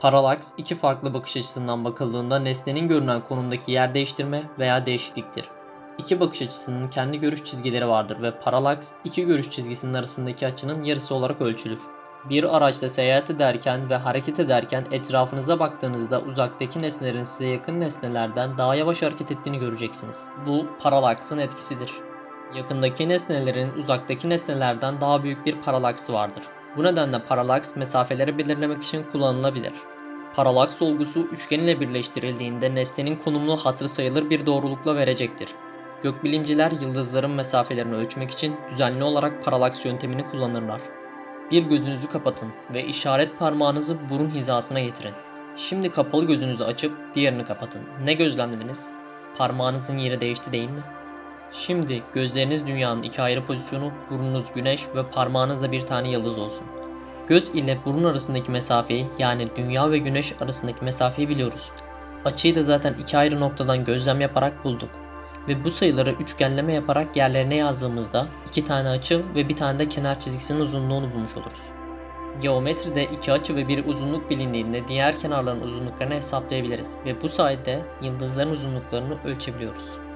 Paralaks iki farklı bakış açısından bakıldığında nesnenin görünen konumdaki yer değiştirme veya değişikliktir. İki bakış açısının kendi görüş çizgileri vardır ve paralaks iki görüş çizgisinin arasındaki açının yarısı olarak ölçülür. Bir araçta seyahat ederken ve hareket ederken etrafınıza baktığınızda uzaktaki nesnelerin size yakın nesnelerden daha yavaş hareket ettiğini göreceksiniz. Bu paralaksın etkisidir. Yakındaki nesnelerin uzaktaki nesnelerden daha büyük bir paralaksı vardır. Bu nedenle paralaks mesafeleri belirlemek için kullanılabilir. Paralaks olgusu üçgen ile birleştirildiğinde nesnenin konumunu hatırı sayılır bir doğrulukla verecektir. Gökbilimciler yıldızların mesafelerini ölçmek için düzenli olarak paralaks yöntemini kullanırlar. Bir gözünüzü kapatın ve işaret parmağınızı burun hizasına getirin. Şimdi kapalı gözünüzü açıp diğerini kapatın. Ne gözlemlediniz? Parmağınızın yeri değişti değil mi? Şimdi gözleriniz dünyanın iki ayrı pozisyonu, burnunuz güneş ve parmağınız da bir tane yıldız olsun. Göz ile burun arasındaki mesafeyi yani dünya ve güneş arasındaki mesafeyi biliyoruz. Açıyı da zaten iki ayrı noktadan gözlem yaparak bulduk. Ve bu sayıları üçgenleme yaparak yerlerine yazdığımızda iki tane açı ve bir tane de kenar çizgisinin uzunluğunu bulmuş oluruz. Geometride iki açı ve bir uzunluk bilindiğinde diğer kenarların uzunluklarını hesaplayabiliriz ve bu sayede yıldızların uzunluklarını ölçebiliyoruz.